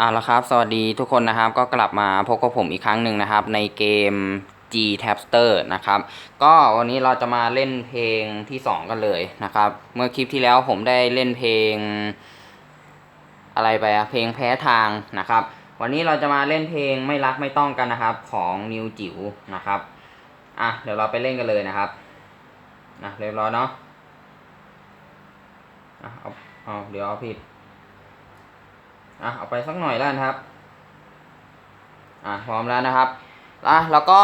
อ่าแล้วครับ สวัสดีทุกคนนะครับ ก็กลับมาพบกับผมอีกครั้งหนึ่งนะครับ ในเกม G Tapster นะครับ ก็วันนี้เราจะมาเล่นเพลงที่ 2 กันเลยนะครับ เมื่อคลิปที่แล้วผมได้เล่นเพลง อะไรไปอะเพลงแพ้ทางนะครับ วันนี้เราจะมาเล่นเพลงไม่รักไม่ต้องกันนะครับ ของนิวจิ๋วนะครับ อะ เดี๋ยวเราไปเล่นกันเลยนะครับอะเรียบร้อยเนาะอะเอาเอาเดี๋ยวเอาผิด อะเอาไปสักหน่อยแล้วนะครับ อะพร้อมแล้วนะครับอะแล้วก็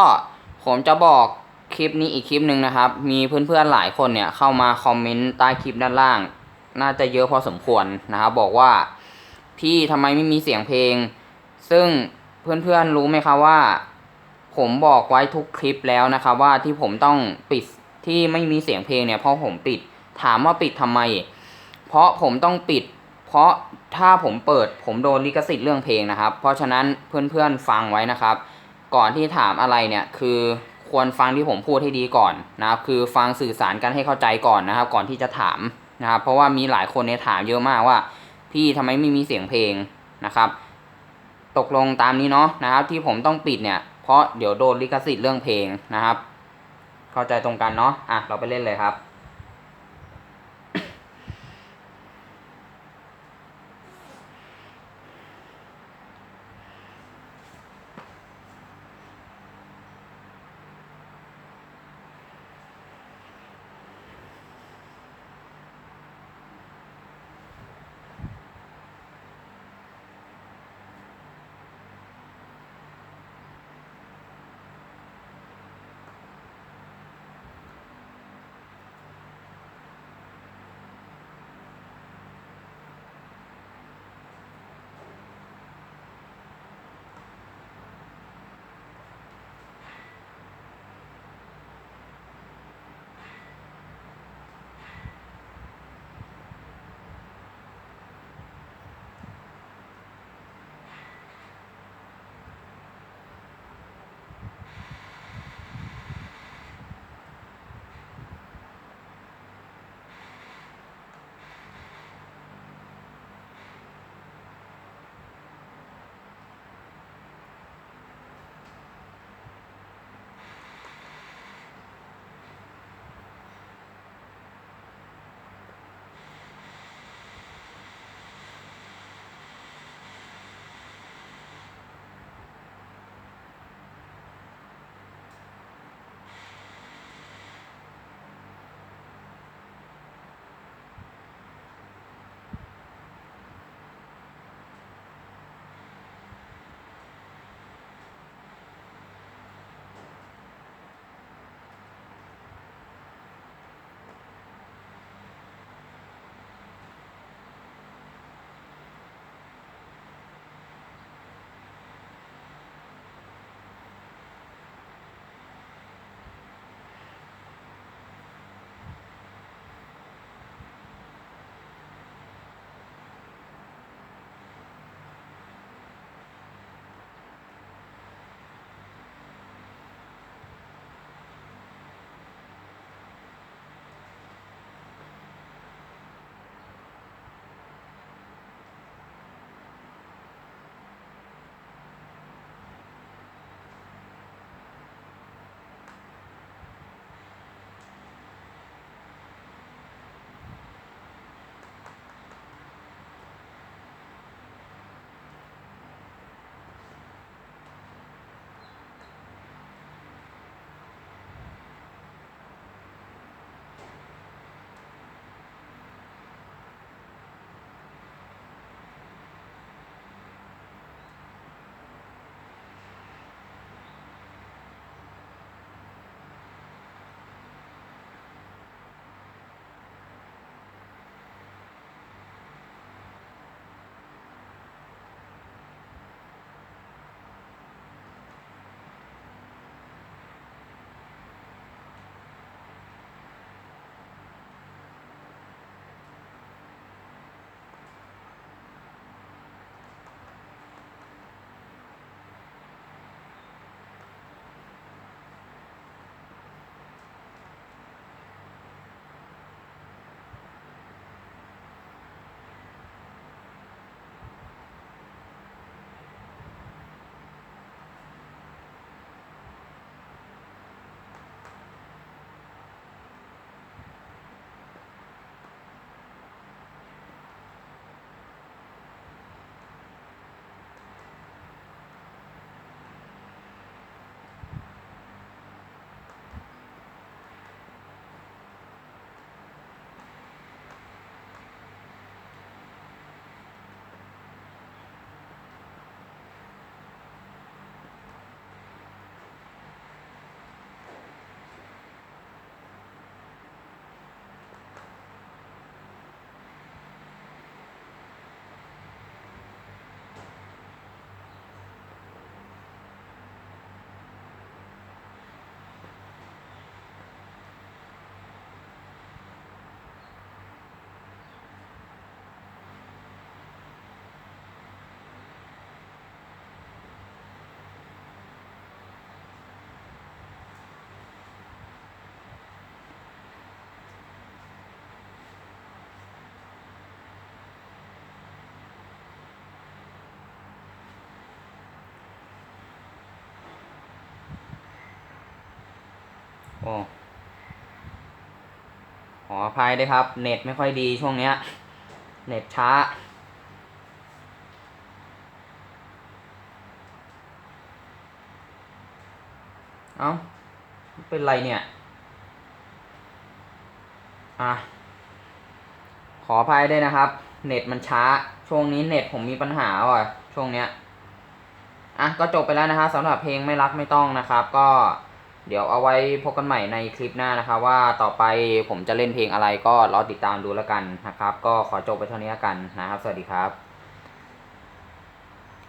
ผมจะบอกคลิปนี้อีกคลิปหนึ่งนะครับ มีเพื่อนๆหลายคนเนี่ยเข้ามาคอมเมนต์ใต้คลิปด้านล่าง น่าจะเยอะพอสมควรนะครับ บอกว่าพี่ทำไมไม่มีเสียงเพลง ซึ่งเพื่อนๆรู้ไหมครับว่า ผมบอกไว้ทุกคลิปแล้วนะครับว่าที่ผมต้องปิดที่ไม่มีเสียงเพลงเนี่ยเพราะผมปิด ถามว่าปิดทำไม เพราะผมต้องปิด เพราะถ้าผมเปิดผมโดนลิขสิทธิ์เรื่องเพลงนะครับ เพราะฉะนั้นเพื่อนๆฟังไว้นะครับ ก่อนที่ถามอะไรเนี่ยคือควรฟังที่ผมพูดให้ดีก่อนนะครับ คือฟังสื่อสารกันให้เข้าใจก่อนนะครับ ก่อนที่จะถามนะครับ เพราะว่ามีหลายคนเนี่ยถามเยอะมากว่า พี่ทำไมไม่มีเสียงเพลงนะครับ ตกลงตามนี้เนาะนะครับ ที่ผมต้องปิดเนี่ยเพราะเดี๋ยวโดนลิขสิทธิ์เรื่องเพลงนะครับ เข้าใจตรงกันเนาะอะเราไปเล่นเลยครับ โอ้ขออภัยด้วยครับ เน็ตไม่ค่อยดีช่วงเนี้ย เน็ตช้า เอ้า เป็นไรเนี่ย อะ ขออภัยด้วยนะครับ เน็ตมันช้า ช่วงนี้เน็ตผมมีปัญหาว่ะ ช่วงเนี้ย อะ ก็จบไปแล้วนะครับสำหรับเพลงไม่รักไม่ต้องนะครับ ก็ เดี๋ยวเอาไว้พบกันใหม่ในคลิปหน้านะครับ ว่าต่อไปผมจะเล่นเพลงอะไรก็รอติดตามดูแล้วกันนะครับ ก็ขอจบไปเท่านี้กันนะครับ สวัสดีครับ